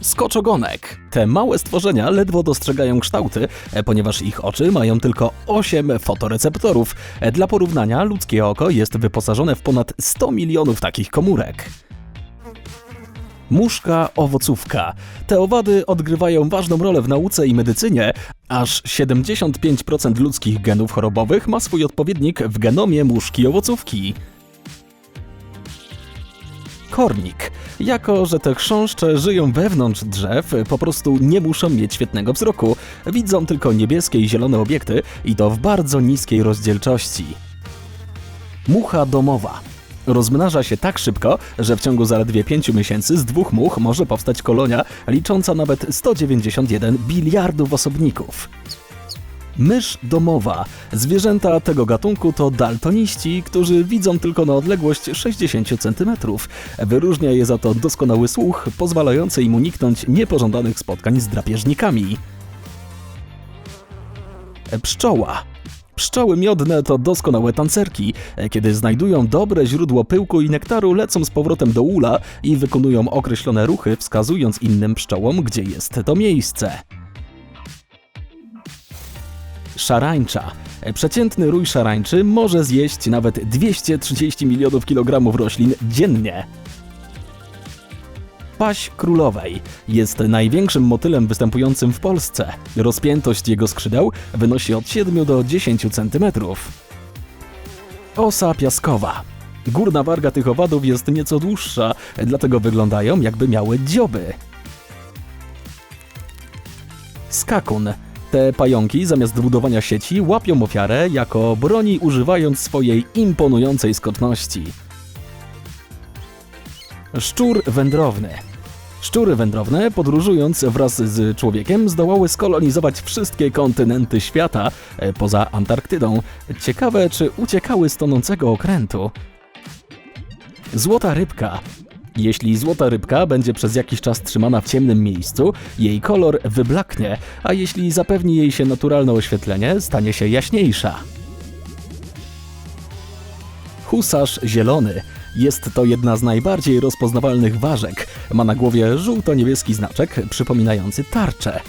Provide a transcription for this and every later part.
Skoczogonek. Te małe stworzenia ledwo dostrzegają kształty, e, ponieważ ich oczy mają tylko 8 fotoreceptorów. E, Dla porównania, ludzkie oko jest wyposażone w ponad 100 milionów takich komórek. Muszka owocówka. Te owady odgrywają ważną rolę w nauce i medycynie. Aż 75% ludzkich genów chorobowych ma swój odpowiednik w genomie muszki owocówki. Kornik. Jako, że te chrząszcze żyją wewnątrz drzew, po prostu nie muszą mieć świetnego wzroku. Widzą tylko niebieskie i zielone obiekty i to w bardzo niskiej rozdzielczości. Mucha domowa. Rozmnaża się tak szybko, że w ciągu zaledwie 5 miesięcy z dwóch much może powstać kolonia licząca nawet 191 biliardów osobników. Mysz domowa. Zwierzęta tego gatunku to daltoniści, którzy widzą tylko na odległość 60 cm. Wyróżnia je za to doskonały słuch, pozwalający im uniknąć niepożądanych spotkań z drapieżnikami. Pszczoła. Pszczoły miodne to doskonałe tancerki. Kiedy znajdują dobre źródło pyłku i nektaru, lecą z powrotem do ula i wykonują określone ruchy, wskazując innym pszczołom, gdzie jest to miejsce. Szarańcza. Przeciętny rój szarańczy może zjeść nawet 230 milionów kilogramów roślin dziennie. Paź królowej jest największym motylem występującym w Polsce. Rozpiętość jego skrzydeł wynosi od 7 do 10 cm. Osa piaskowa. Górna warga tych owadów jest nieco dłuższa, dlatego wyglądają jakby miały dzioby. Skakun. Te pająki zamiast budowania sieci łapią ofiarę jako broni używając swojej imponującej skoczności. Szczur wędrowny. Szczury wędrowne, podróżując wraz z człowiekiem, zdołały skolonizować wszystkie kontynenty świata e, poza Antarktydą. Ciekawe, czy uciekały z tonącego okrętu. Złota rybka. Jeśli złota rybka będzie przez jakiś czas trzymana w ciemnym miejscu, jej kolor wyblaknie, a jeśli zapewni jej się naturalne oświetlenie, stanie się jaśniejsza. Husarz zielony. Jest to jedna z najbardziej rozpoznawalnych ważek. Ma na głowie żółto-niebieski znaczek przypominający tarczę.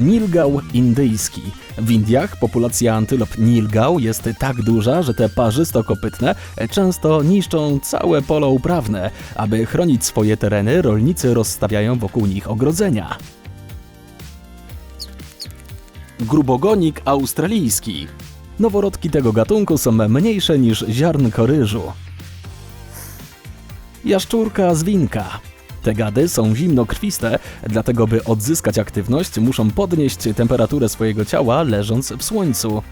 Nilgał indyjski. W Indiach populacja antylop nilgał jest tak duża, że te parzystokopytne często niszczą całe pole uprawne. Aby chronić swoje tereny, rolnicy rozstawiają wokół nich ogrodzenia. Grubogonik australijski. Noworodki tego gatunku są mniejsze niż ziarnko ryżu. Jaszczurka zwinka. Te gady są zimnokrwiste, dlatego by odzyskać aktywność muszą podnieść temperaturę swojego ciała leżąc w słońcu.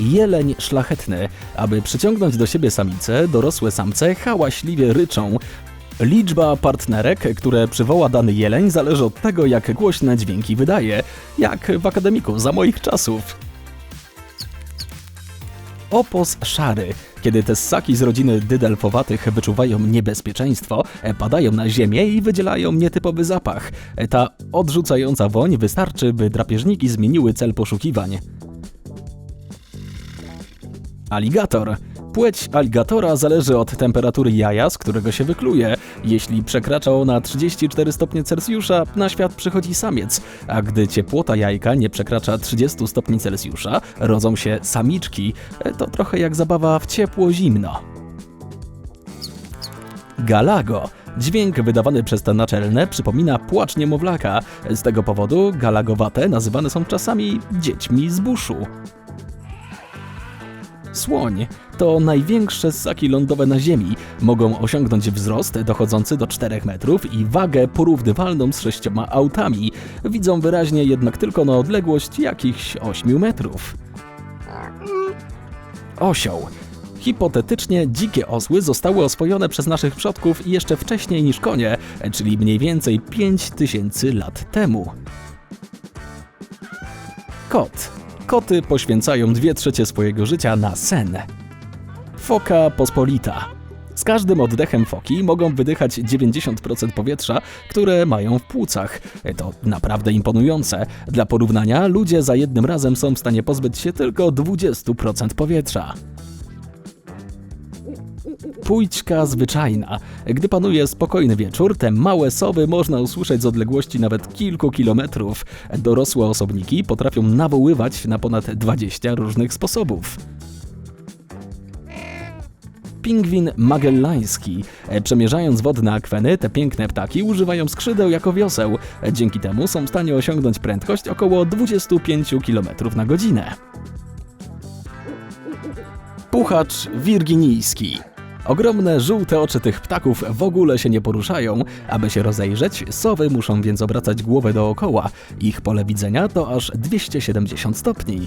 Jeleń szlachetny. Aby przyciągnąć do siebie samicę, dorosłe samce hałaśliwie ryczą. Liczba partnerek, które przywoła dany jeleń, zależy od tego, jak głośne dźwięki wydaje, jak w akademiku za moich czasów. Opos szary. Kiedy te ssaki z rodziny dydelfowatych wyczuwają niebezpieczeństwo, e, padają na ziemię i wydzielają nietypowy zapach. E, Ta odrzucająca woń wystarczy, by drapieżniki zmieniły cel poszukiwań. Aligator. Płeć aligatora zależy od temperatury jaja, z którego się wykluje. Jeśli przekracza ona 34 stopnie Celsjusza, na świat przychodzi samiec, a gdy ciepłota jajka nie przekracza 30 stopni Celsjusza, rodzą się samiczki. E, To trochę jak zabawa w ciepło-zimno. Galago. Dźwięk wydawany przez te naczelne przypomina płacz niemowlaka. Z tego powodu galagowate nazywane są czasami dziećmi z buszu. Słoń to największe ssaki lądowe na Ziemi. Mogą osiągnąć wzrost dochodzący do 4 metrów i wagę porównywalną z sześcioma autami. Widzą wyraźnie jednak tylko na odległość jakichś 8 metrów. Osioł. Hipotetycznie dzikie osły zostały oswojone przez naszych przodków jeszcze wcześniej niż konie, czyli mniej więcej 5000 lat temu. Kot. Koty poświęcają dwie trzecie swojego życia na sen. Foka pospolita. Z każdym oddechem foki mogą wydychać 90% powietrza, które mają w płucach. To naprawdę imponujące. Dla porównania, ludzie za jednym razem są w stanie pozbyć się tylko 20% powietrza. Pójdźka zwyczajna. Gdy panuje spokojny wieczór, te małe sowy można usłyszeć z odległości nawet kilku kilometrów. Dorosłe osobniki potrafią nawoływać na ponad 20 różnych sposobów. Pingwin magellański. Przemierzając wodne akweny, te piękne ptaki używają skrzydeł jako wioseł. Dzięki temu są w stanie osiągnąć prędkość około 25 km na godzinę. Puchacz wirginijski. Ogromne, żółte oczy tych ptaków w ogóle się nie poruszają. Aby się rozejrzeć, sowy muszą więc obracać głowę dookoła. Ich pole widzenia to aż 270 stopni.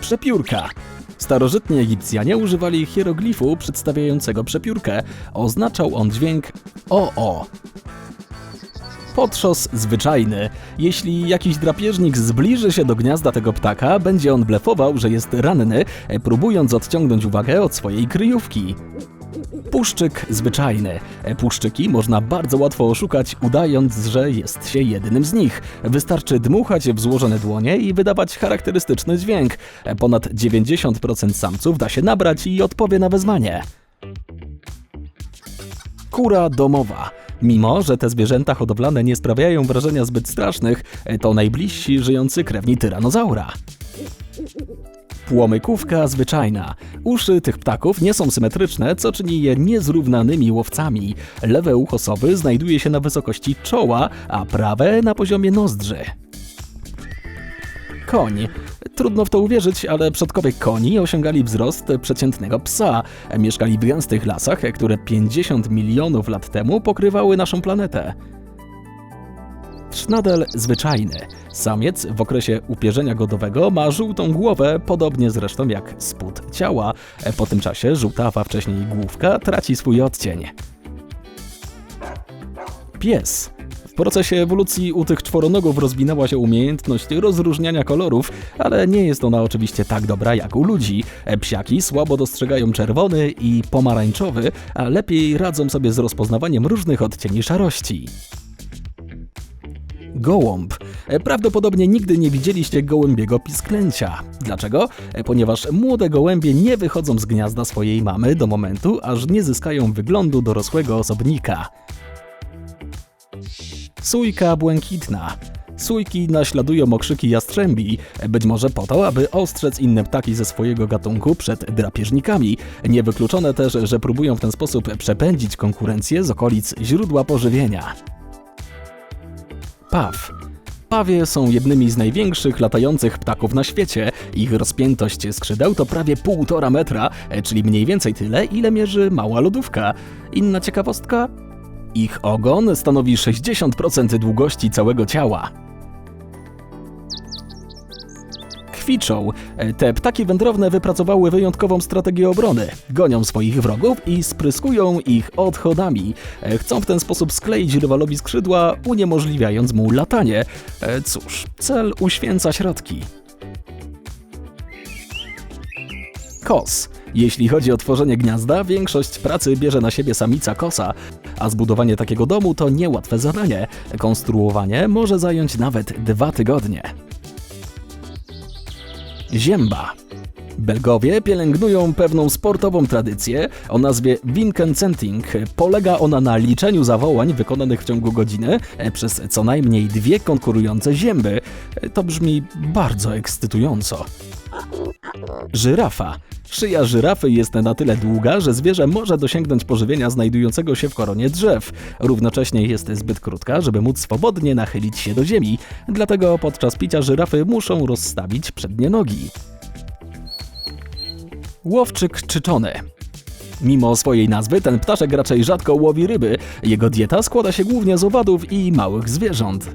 Przepiórka. Starożytni Egipcjanie używali hieroglifu przedstawiającego przepiórkę. Oznaczał on dźwięk OO. Potrząs zwyczajny. Jeśli jakiś drapieżnik zbliży się do gniazda tego ptaka, będzie on blefował, że jest ranny, e, próbując odciągnąć uwagę od swojej kryjówki. Puszczyk zwyczajny. E, Puszczyki można bardzo łatwo oszukać, udając, że jest się jednym z nich. Wystarczy dmuchać w złożone dłonie i wydawać charakterystyczny dźwięk. E, Ponad 90% samców da się nabrać i odpowie na wezwanie. Kura domowa. Mimo, że te zwierzęta hodowlane nie sprawiają wrażenia zbyt strasznych, to najbliżsi żyjący krewni tyranozaura. Płomykówka zwyczajna. Uszy tych ptaków nie są symetryczne, co czyni je niezrównanymi łowcami. Lewe ucho sowy znajduje się na wysokości czoła, a prawe na poziomie nozdrzy. Koń. Trudno w to uwierzyć, ale przodkowie koni osiągali wzrost przeciętnego psa. Mieszkali w gęstych lasach, które 50 milionów lat temu pokrywały naszą planetę. Sznadel zwyczajny. Samiec w okresie upierzenia godowego ma żółtą głowę, podobnie zresztą jak spód ciała. Po tym czasie żółta, a wcześniej główka traci swój odcień. Pies. W procesie ewolucji u tych czworonogów rozwinęła się umiejętność rozróżniania kolorów, ale nie jest ona oczywiście tak dobra jak u ludzi. Psiaki słabo dostrzegają czerwony i pomarańczowy, a lepiej radzą sobie z rozpoznawaniem różnych odcieni szarości. Gołąb. Prawdopodobnie nigdy nie widzieliście gołębiego pisklęcia. Dlaczego? Ponieważ młode gołębie nie wychodzą z gniazda swojej mamy do momentu, aż nie zyskają wyglądu dorosłego osobnika. Sójka błękitna. Sójki naśladują okrzyki jastrzębi, być może po to, aby ostrzec inne ptaki ze swojego gatunku przed drapieżnikami. Niewykluczone też, że próbują w ten sposób przepędzić konkurencję z okolic źródła pożywienia. Paw. Pawie są jednymi z największych latających ptaków na świecie. Ich rozpiętość skrzydeł to prawie półtora metra, czyli mniej więcej tyle, ile mierzy mała lodówka. Inna ciekawostka? Ich ogon stanowi 60% długości całego ciała. Kwiczą. E, Te ptaki wędrowne wypracowały wyjątkową strategię obrony. Gonią swoich wrogów i spryskują ich odchodami. E, Chcą w ten sposób skleić rywalowi skrzydła, uniemożliwiając mu latanie. E, Cóż, cel uświęca środki. Kos. Jeśli chodzi o tworzenie gniazda, większość pracy bierze na siebie samica kosa, a zbudowanie takiego domu to niełatwe zadanie. Konstruowanie może zająć nawet dwa tygodnie. Zięba. Belgowie pielęgnują pewną sportową tradycję o nazwie Winkencenting. Polega ona na liczeniu zawołań wykonanych w ciągu godziny przez co najmniej dwie konkurujące zięby. To brzmi bardzo ekscytująco. Żyrafa. Szyja żyrafy jest na tyle długa, że zwierzę może dosięgnąć pożywienia znajdującego się w koronie drzew. Równocześnie jest zbyt krótka, żeby móc swobodnie nachylić się do ziemi. Dlatego podczas picia żyrafy muszą rozstawić przednie nogi. Łowczyk czyczony. Mimo swojej nazwy, ten ptaszek raczej rzadko łowi ryby. Jego dieta składa się głównie z owadów i małych zwierząt.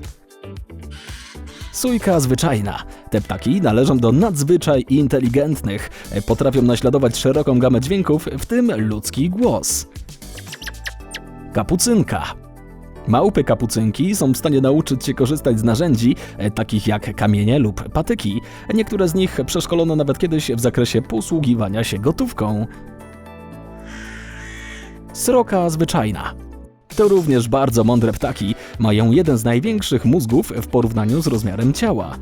Sójka zwyczajna. Te ptaki należą do nadzwyczaj inteligentnych. Potrafią naśladować szeroką gamę dźwięków, w tym ludzki głos. Kapucynka. Małpy kapucynki są w stanie nauczyć się korzystać z narzędzi, e, takich jak kamienie lub patyki. Niektóre z nich przeszkolono nawet kiedyś w zakresie posługiwania się gotówką. Sroka zwyczajna. To również bardzo mądre ptaki. Mają jeden z największych mózgów w porównaniu z rozmiarem ciała.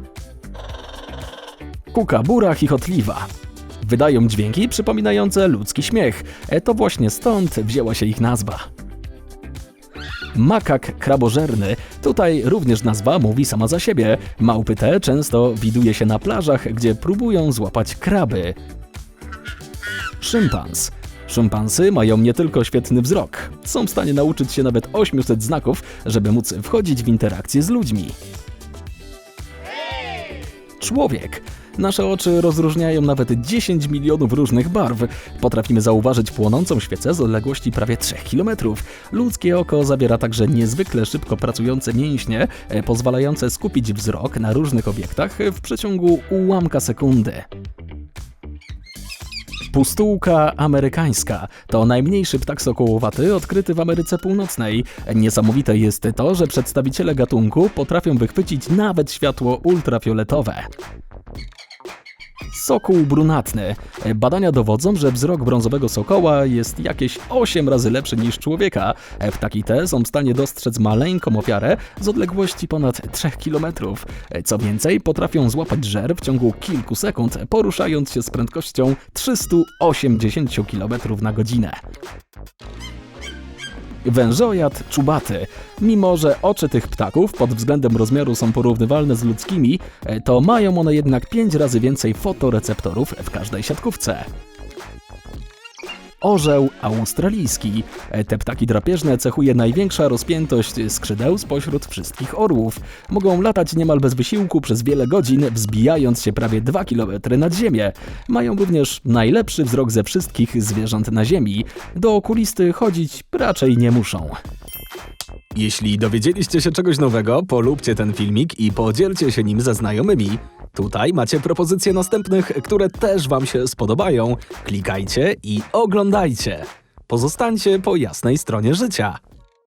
Kukabura chichotliwa. Wydają dźwięki przypominające ludzki śmiech. E, To właśnie stąd wzięła się ich nazwa. Makak krabożerny. Tutaj również nazwa mówi sama za siebie. Małpy te często widuje się na plażach, gdzie próbują złapać kraby. Szympans. Szympansy mają nie tylko świetny wzrok, są w stanie nauczyć się nawet 800 znaków, żeby móc wchodzić w interakcję z ludźmi. Człowiek. Nasze oczy rozróżniają nawet 10 milionów różnych barw. Potrafimy zauważyć płonącą świecę z odległości prawie 3 km. Ludzkie oko zawiera także niezwykle szybko pracujące mięśnie, e, pozwalające skupić wzrok na różnych obiektach w przeciągu ułamka sekundy. Pustułka amerykańska to najmniejszy ptak sokołowaty odkryty w Ameryce Północnej. Niesamowite jest to, że przedstawiciele gatunku potrafią wychwycić nawet światło ultrafioletowe. Sokół brunatny. Badania dowodzą, że wzrok brązowego sokoła jest jakieś 8 razy lepszy niż człowieka. Ptaki są w stanie dostrzec maleńką ofiarę z odległości ponad 3 km. Co więcej, potrafią złapać żer w ciągu kilku sekund, poruszając się z prędkością 380 km na godzinę. Wężojad czubaty. Mimo, że oczy tych ptaków pod względem rozmiaru są porównywalne z ludzkimi, e, to mają one jednak 5 razy więcej fotoreceptorów w każdej siatkówce. Orzeł australijski. E, Te ptaki drapieżne cechuje największa rozpiętość skrzydeł spośród wszystkich orłów. Mogą latać niemal bez wysiłku przez wiele godzin, wzbijając się prawie 2 km nad ziemię. Mają również najlepszy wzrok ze wszystkich zwierząt na ziemi. Do okulisty chodzić raczej nie muszą. Jeśli dowiedzieliście się czegoś nowego, polubcie ten filmik i podzielcie się nim ze znajomymi. Tutaj macie propozycje następnych, które też Wam się spodobają. Klikajcie i oglądajcie. Pozostańcie po jasnej stronie życia.